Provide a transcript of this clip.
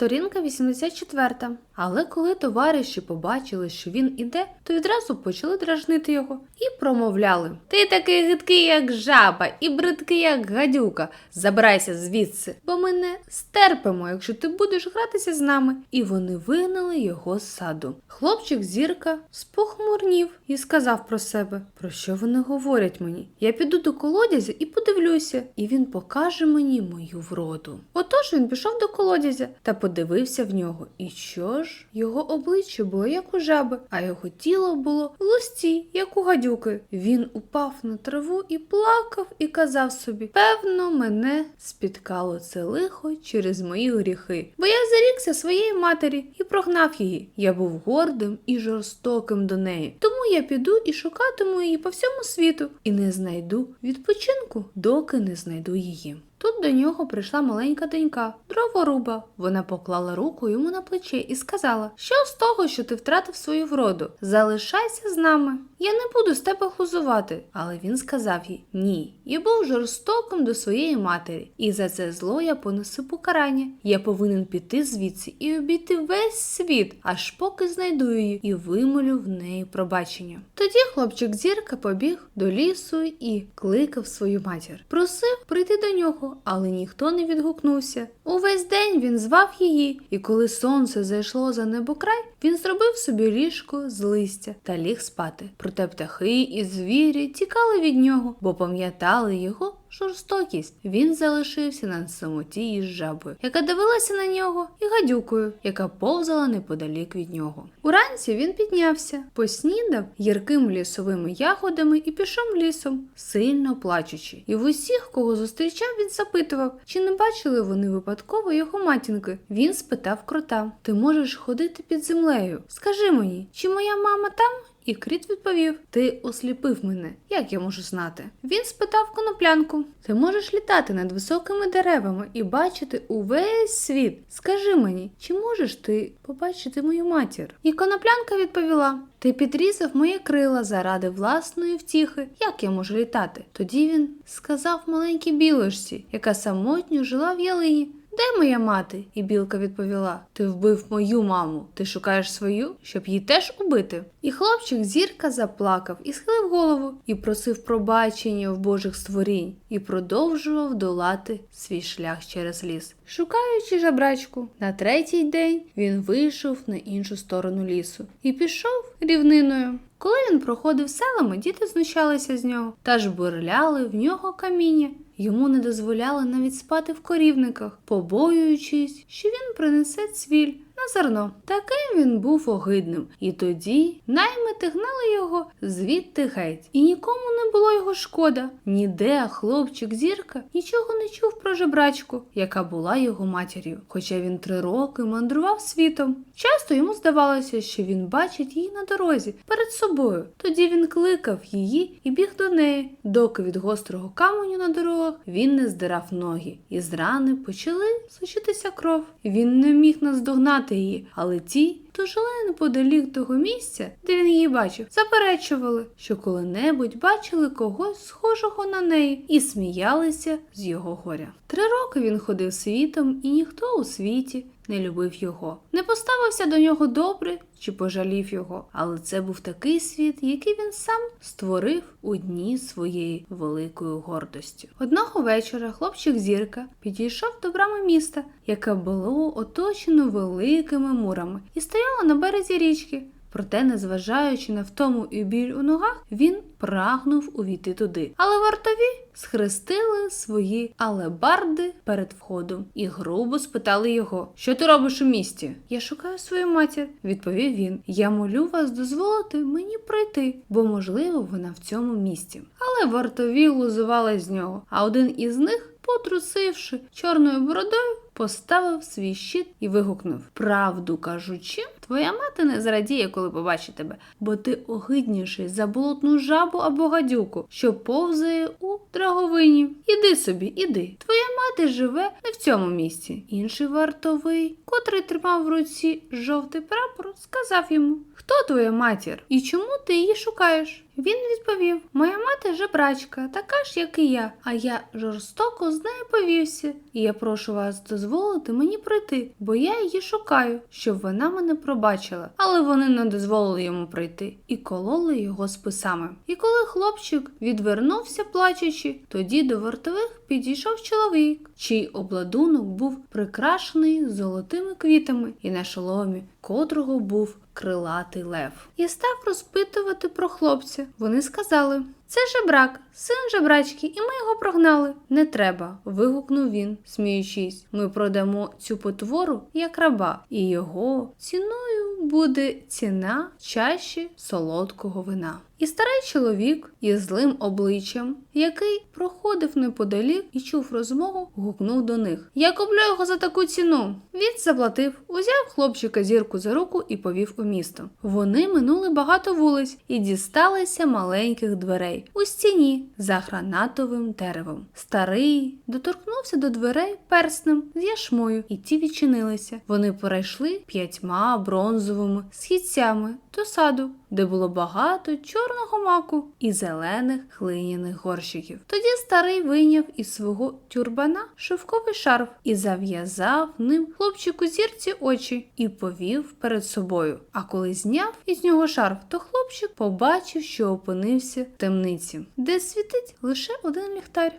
Сторінка 84. Але коли товариші побачили, що він іде, то відразу почали дражнити його і промовляли: Ти такий гидкий, як жаба, і бридкий, як гадюка. Забирайся звідси, бо ми не стерпимо, якщо ти будеш гратися з нами. І вони вигнали його з саду. Хлопчик зірка спохмурнів і сказав про себе: Про що вони говорять мені? Я піду до колодязя і подивлюся, і він покаже мені мою вроду. Отож він пішов до колодязя та подивився в нього. І що ж? Його обличчя було як у жаби, а його тіло було в лусті, як у гадюки. Він упав на траву і плакав, і казав собі: певно, мене спіткало це лихо через мої гріхи, бо я зарікся своєї матері і прогнав її. Я був гордим і жорстоким до неї. Тому я піду і шукатиму її по всьому світу і не знайду відпочинку, доки не знайду її. Тут до нього прийшла маленька донька, дроворуба. Вона поклала руку йому на плече і сказала: Що з того, що ти втратив свою вроду? Залишайся з нами. Я не буду з тебе глузувати. Але він сказав їй: Ні, я був жорстоким до своєї матері, і за це зло я понесу покарання. Я повинен піти звідси і обійти весь світ, аж поки знайду її і вимолю в неї пробачення. Тоді хлопчик зірка побіг до лісу і кликав свою матір. Просив прийти до нього, але ніхто не відгукнувся. Увесь день він звав її, і коли сонце зайшло за небокрай, він зробив собі ліжко з листя та ліг спати. Проте птахи і звірі тікали від нього, бо пам'ятали його жорстокість. Він залишився на самоті із жабою, яка дивилася на нього, і гадюкою, яка повзала неподалік від нього. Уранці він піднявся, поснідав гіркими лісовими ягодами і пішов лісом, сильно плачучи. І в усіх, кого зустрічав, він запитував, чи не бачили вони випадково його матінки. Він спитав крота: Ти можеш ходити під землею? Скажи мені, чи моя мама там? І кріт відповів: Ти осліпив мене. Як я можу знати? Він спитав коноплянку: Ти можеш літати над високими деревами і бачити увесь світ. Скажи мені, чи можеш ти побачити мою матір? І коноплянка відповіла: Ти підрізав мої крила заради власної втіхи. Як я можу літати? Тоді він сказав маленькій білочці, яка самотньо жила в ялині. Де моя мати? І білка відповіла: Ти вбив мою маму. Ти шукаєш свою, щоб її теж убити. І хлопчик зірка заплакав і схилив голову, і просив пробачення в божих створінь, і продовжував долати свій шлях через ліс. Шукаючи жабрачку, на третій день він вийшов на іншу сторону лісу і пішов рівниною. Коли він проходив селами, діти знущалися з нього та ж бурляли в нього каміння. Йому не дозволяли навіть спати в корівниках, побоюючись, що він принесе цвіль на зерно. Таким він був огидним, і тоді наймити гнали його звідти геть. І нікому не було його шкода. Ніде хлопчик зірка нічого не чув про жебрачку, яка була його матір'ю. Хоча він три роки мандрував світом. Часто йому здавалося, що він бачить її на дорозі перед собою. Тоді він кликав її і біг до неї, доки від гострого каменю на дорогах він не здирав ноги, і з рани почали сочитися кров. Він не міг наздогнати її, але ті, хто жили неподалік того місця, де він її бачив, заперечували, що коли-небудь бачили когось схожого на неї і сміялися з його горя. Три роки він ходив світом, і ніхто у світі не любив його, не поставився до нього добре чи пожалів його, але це був такий світ, який він сам створив у дні своєї великої гордості. Одного вечора хлопчик зірка підійшов до брами міста, яке було оточено великими мурами, і стояло на березі річки. Проте, незважаючи на втому і біль у ногах, він прагнув увійти туди. Але вартові схрестили свої алебарди перед входом і грубо спитали його: Що ти робиш у місті? Я шукаю свою матір, відповів він. Я молю вас дозволити мені пройти, бо, можливо, вона в цьому місті. Але вартові лузували з нього, а один із них, потрусивши чорною бородою, поставив свій щит і вигукнув: Правду кажучи, твоя мати не зрадіє, коли побачить тебе, бо ти огидніший за болотну жабу або гадюку, що повзає у драговині. Іди собі, іди. Твоя мати живе не в цьому місці. Інший вартовий, котрий тримав в руці жовтий прапор, сказав йому: Хто твоя матір і чому ти її шукаєш? Він відповів: Моя мати жебрачка, така ж, як і я, а я жорстоко з нею повівся, і я прошу вас дозволити дозволити мені пройти, бо я її шукаю, щоб вона мене пробачила. Але вони не дозволили йому пройти і кололи його списами. І коли хлопчик відвернувся, плачучи, тоді до вартових підійшов чоловік, чий обладунок був прикрашений золотими квітами, і на шоломі котрого був крилатий лев. І став розпитувати про хлопця. Вони сказали: це жебрак, син жебрачки, і ми його прогнали. Не треба, вигукнув він, сміючись. Ми продамо цю потвору як раба, і його ціною буде ціна чаші солодкого вина. І старий чоловік із злим обличчям, який проходив неподалік і чув розмову, гукнув до них: Я куплю його за таку ціну. Він заплатив, узяв хлопчика зірку за руку і повів у місто. Вони минули багато вулиць і дісталися маленьких дверей у стіні за гранатовим деревом. Старий доторкнувся до дверей перснем з яшмою, і ті відчинилися. Вони перейшли п'ятьма бронзовими східцями до саду, де було багато чорного маку і зелених глиняних горщиків. Тоді старий вийняв із свого тюрбана шовковий шарф і зав'язав ним хлопчику зірці очі і повів перед собою. А коли зняв із нього шарф, то хлопчик побачив, що опинився в темниці, де світить лише один ліхтар.